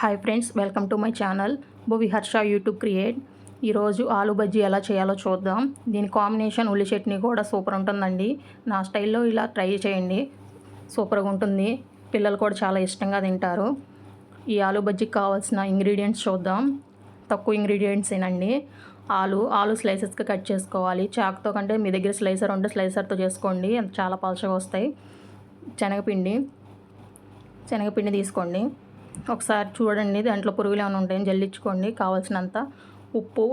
Hi friends welcome to my channel Bhuvi Harsha YouTube create ఈరోజు ఆలు బజ్జీ ఎలా చేయాలో చూద్దాం. దీని కాంబినేషన్ ఉల్లి చట్నీ కూడా సూపర్ ఉంటుందండి. నా స్టైల్లో ఇలా ట్రై చేయండి. సూపర్గా ఉంటుంది. పిల్లలు కూడా చాలా ఇష్టంగా తింటారు. ఈ ఆలు బజ్జీకి కావాల్సిన ఇంగ్రీడియంట్స్ చూద్దాం. తక్కువ ఇంగ్రీడియంట్స్ ఏనండి. ఆలు ఆలు స్లైసెస్గా కట్ చేసుకోవాలి. చాకుతో కంటే మీ దగ్గర స్లైసర్ ఉంటే స్లైసర్తో చేసుకోండి. చాలా పలచగా వస్తాయి. శనగపిండి శనగపిండి తీసుకోండి. ఒకసారి చూడండి దాంట్లో పురుగులు ఏమైనా ఉంటాయని జల్లించుకోండి. కావాల్సినంత ఉప్పు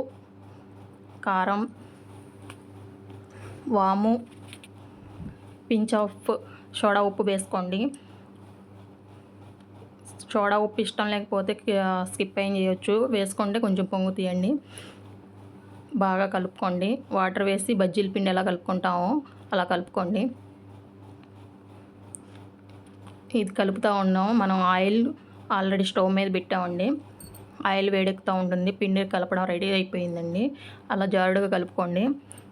కారం వాము పించ్ ఆఫ్ సోడా ఉప్పు వేసుకోండి. సోడా ఉప్పు ఇష్టం లేకపోతే స్కిప్ అయిన చేయొచ్చు. వేసుకుంటే కొంచెం పొంగు తీయండి. బాగా కలుపుకోండి. వాటర్ వేసి బజ్జీల పిండి ఎలా కలుపుకుంటామో అలా కలుపుకోండి. ఇది కలుపుతూ ఉన్నాం మనం ఆయిల్ ఆల్రెడీ స్టవ్ మీద పెట్టామండి. ఆయిల్ వేడెక్కుతూ ఉంటుంది. పిండి కలపడం రెడీ అయిపోయిందండి. అలా జారుడుగా కలుపుకోండి.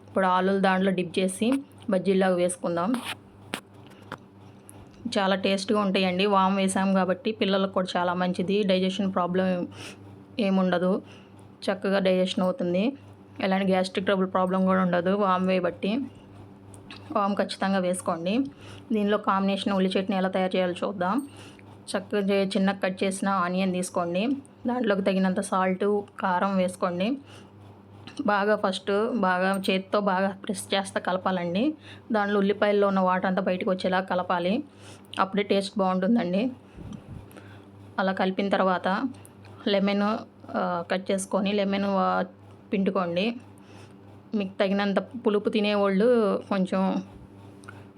ఇప్పుడు ఆలుల దాంట్లో డిప్ చేసి బజ్జీలాగా వేసుకుందాం. చాలా టేస్ట్గా ఉంటాయండి. వామ్ వేసాం కాబట్టి పిల్లలకు కూడా చాలా మంచిది. డైజెషన్ ప్రాబ్లం ఏముండదు. చక్కగా డైజెషన్ అవుతుంది. ఎలాంటి గ్యాస్ట్రిక్ ట్రబుల్ ప్రాబ్లం కూడా ఉండదు వామ్ వేయబట్టి వామ్ ఖచ్చితంగా వేసుకోండి. దీనిలో కాంబినేషన్ ఉల్లి చట్నీ ఎలా తయారు చేయాలో చూద్దాం. చక్కగా చిన్న కట్ చేసిన ఆనియన్ తీసుకోండి. దాంట్లోకి తగినంత సాల్ట్ కారం వేసుకోండి. బాగా ఫస్ట్ బాగా చేతితో బాగా ప్రెస్ చేస్తే కలపాలండి. దాంట్లో ఉల్లిపాయల్లో ఉన్న వాటర్ అంతా బయటకు వచ్చేలా కలపాలి. అప్పుడే టేస్ట్ బాగుంటుందండి. అలా కలిపిన తర్వాత లెమన్ కట్ చేసుకొని లెమన్ పిండుకోండి. మీకు తగినంత పులుపు తినేవాళ్ళు కొంచెం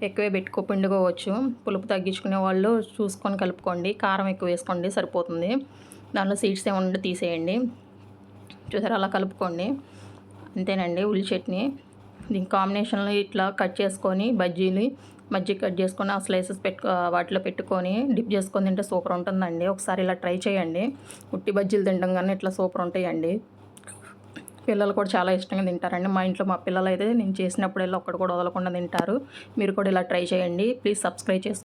ఎక్కువే పెట్టుకో పిండుకోవచ్చు. పులుపు తగ్గించుకునే వాళ్ళు చూసుకొని కలుపుకోండి. కారం ఎక్కువ వేసుకోండి సరిపోతుంది. దానిలో సీడ్స్ ఏమన్నా తీసేయండి. చూసారా అలా కలుపుకోండి. అంతేనండి ఉల్లి చట్నీ. దీని కాంబినేషన్లో ఇట్లా కట్ చేసుకొని బజ్జీలు మజ్జిగ కట్ చేసుకొని ఆ స్లైసెస్ పెట్టు వాటిలో పెట్టుకొని డిప్ చేసుకొని తింటే సూపర్ ఉంటుందండి. ఒకసారి ఇలా ట్రై చేయండి. ఉట్టి బజ్జీలు తినడం కానీ ఇట్లా సూపర్ ఉంటాయండి. పిల్లలు కూడా చాలా ఇష్టంగా తింటారండి. మా ఇంట్లో మా పిల్లలు అయితే నేను చేసినప్పుడు వెళ్ళి ఒక్కడు కూడా వదలకుండా తింటారు. మీరు కూడా ఇలా ట్రై చేయండి. ప్లీజ్ సబ్స్క్రైబ్ చేసుకోండి